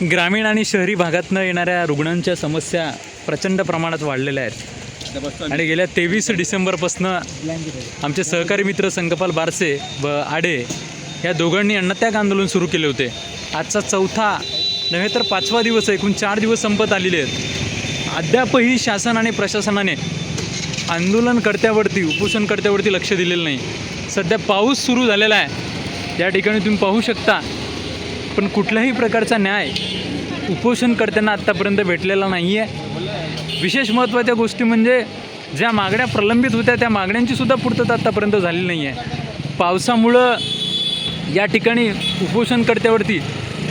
ग्रामीण आणि शहरी भागातनं येणाऱ्या रुग्णांच्या समस्या प्रचंड प्रमाणात वाढलेल्या आहेत. आणि गेल्या तेवीस डिसेंबरपासनं आमचे सहकारी मित्र संकपाल बारसे व आडे या दोघांनी अन्नत्याग आंदोलन सुरू केले होते. आजचा चौथा नव्हे तर पाचवा दिवस आहे. एकूण चार दिवस संपत आलेले आहेत. अद्यापही शासन आणि प्रशासनाने आंदोलनकर्त्यावरती उपोषणकर्त्यावरती लक्ष दिलेलं नाही. सध्या पाऊस सुरू झालेला आहे. या ठिकाणी तुम्ही पाहू शकता पण कुठल्याही प्रकारचा न्याय उपोषणकर्त्यांना आत्तापर्यंत भेटलेला नाही आहे विशेष महत्त्वाच्या गोष्टी म्हणजे ज्या मागण्या प्रलंबित होत्या त्या मागण्यांचीसुद्धा पूर्तता आत्तापर्यंत झालेली नाही आहे पावसामुळं या ठिकाणी उपोषणकर्त्यावरती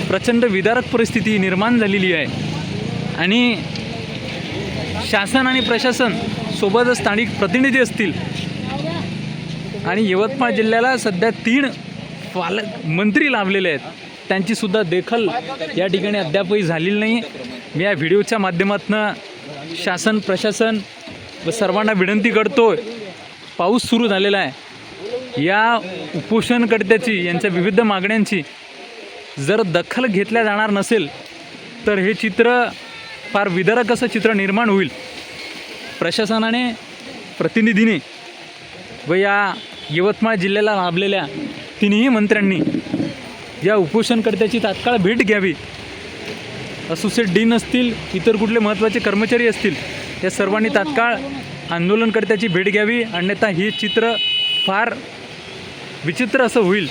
प्रचंड विदारक परिस्थिती निर्माण झालेली आहे. आणि शासन आणि प्रशासन सोबतच स्थानिक प्रतिनिधी असतील आणि यवतमाळ जिल्ह्याला सध्या तीन पालक मंत्री लाभलेले आहेत. त्यांचीसुद्धा दखल देखल या ठिकाणी अद्यापही झालेली नाही. मी या व्हिडिओच्या माध्यमातून शासन प्रशासन व सर्वांना विनंती करतो पाऊस सुरू झालेला आहे. या उपोषणकर्त्याची यांच्या विविध मागण्यांची जर दखल घेतल्या जाणार नसेल तर हे चित्र फार विदारक असं चित्र निर्माण होईल. प्रशासनाने प्रतिनिधीने व या यवतमाळ जिल्ह्याला लाभलेल्या तिन्ही मंत्र्यांनी या उपोषणकर्त्याची तात्काळ भेट घ्यावी असोसिएट डीन असतील इतर कुठले महत्त्वाचे कर्मचारी असतील या सर्वांनी तात्काळ आंदोलनकर्त्याची भेट घ्यावी. अन्यथा हे चित्र फार विचित्र असं होईल.